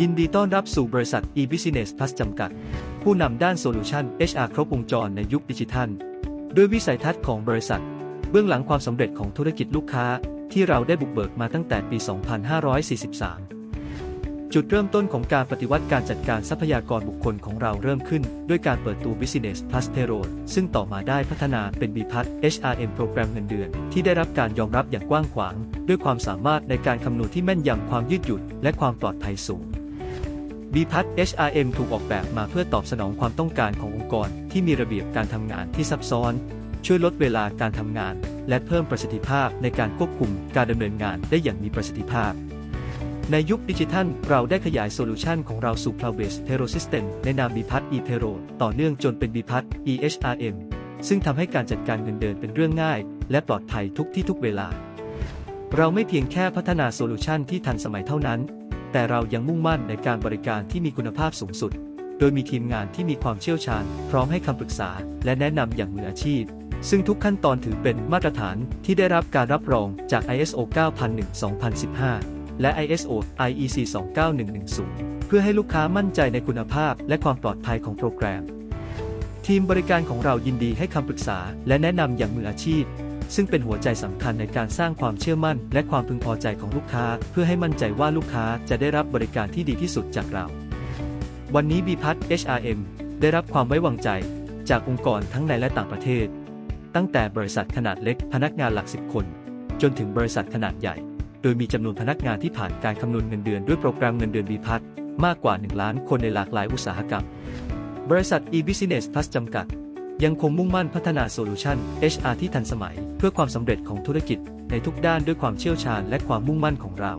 ยินดีต้อนรับสู่บริษัท e-business plus จำกัด ผู้นำด้านโซลูชัน HR ครบวงจรในยุคดิจิทัล ด้วยวิสัยทัศน์ของบริษัท เบื้องหลังความสำเร็จของธุรกิจลูกค้า ที่เราได้บุกเบิกมาตั้งแต่ปี 2543 จุดเริ่มต้นของการปฏิวัติการจัดการทรัพยากรบุคคลของเราเริ่มขึ้น ด้วยการเปิดตัว Business Plus Payroll ซึ่งต่อมาได้พัฒนาเป็น B p a s HRM โปรแกรมเงินเดือน ที่ได้รับการยอมรับอย่างกว้างขวาง ด้วยความสามารถในการคำนวณที่แม่นยำความยืดหยุ่นและความปลอดภัยสูง b p a s HRM ถูกออกแบบมาเพื่อตอบสนองความต้องการขององค์กรที่มีระเบียบการทำงานที่ซับซ้อน ช่วยลดเวลาการทำงาน และเพิ่มประสิทธิภาพในการควบคุมการดำเนินงานได้อย่างมีประสิทธิภาพ ในยุคดิจิทัล เราได้ขยายโซลูชันของเราสู่ Cloud-based Payro System ในนาม b p a s ePayroll ต่อเนื่องจนเป็น b p a s eHRM ซึ่งทำให้การจัดการเงินเดือนเป็นเรื่องง่าย และปลอดภัยทุกที่ทุกเวลา เราไม่เพียงแค่พัฒนาโซลูชันที่ทันสมัยเท่านั้น แต่เรายังมุ่งมั่นในการบริการที่มีคุณภาพสูงสุด โดยมีทีมงานที่มีความเชี่ยวชาญ พร้อมให้คำปรึกษา และแนะนำอย่างมืออาชีพ ซึ่งทุกขั้นตอนถือเป็นมาตรฐานที่ได้รับการรับรองจาก ISO 9001-2015 และ ISO IEC 29110 เพื่อให้ลูกค้ามั่นใจในคุณภาพ และความปลอดภัยของโปรแกรม ทีมบริการของเรายินดีให้คำปรึกษา และแนะนำอย่างมืออาชีพ ซึ่งเป็นหัวใจสำคัญในการสร้างความเชื่อมั่น และความพึงพอใจของลูกค้า เพื่อให้มั่นใจว่าลูกค้าจะได้รับบริการที่ดีที่สุดจากเรา วันนี้ b p a s HRM ได้รับความไว้วางใจ จากองค์กรทั้งในและต่างประเทศ ตั้งแต่บริษัทขนาดเล็กพนักงานหลักสิบคน จนถึงบริษัทขนาดใหญ่ โดยมีจำนวนพนักงานที่ผ่านการคำนวณเงินเดือนด้วยโปรแกรมเงินเดือน b p a s มากกว่า 1 ล้านคนในหลากหลายอุตสาหกรรม บริษัท e-business plus จำกัด ยังคงมุ่งมั่นพัฒนาโซลูชัน HR ที่ทันสมัย เพื่อความสำเร็จของธุรกิจในทุกด้านด้วยความเชี่ยวชาญและความมุ่งมั่นของเรา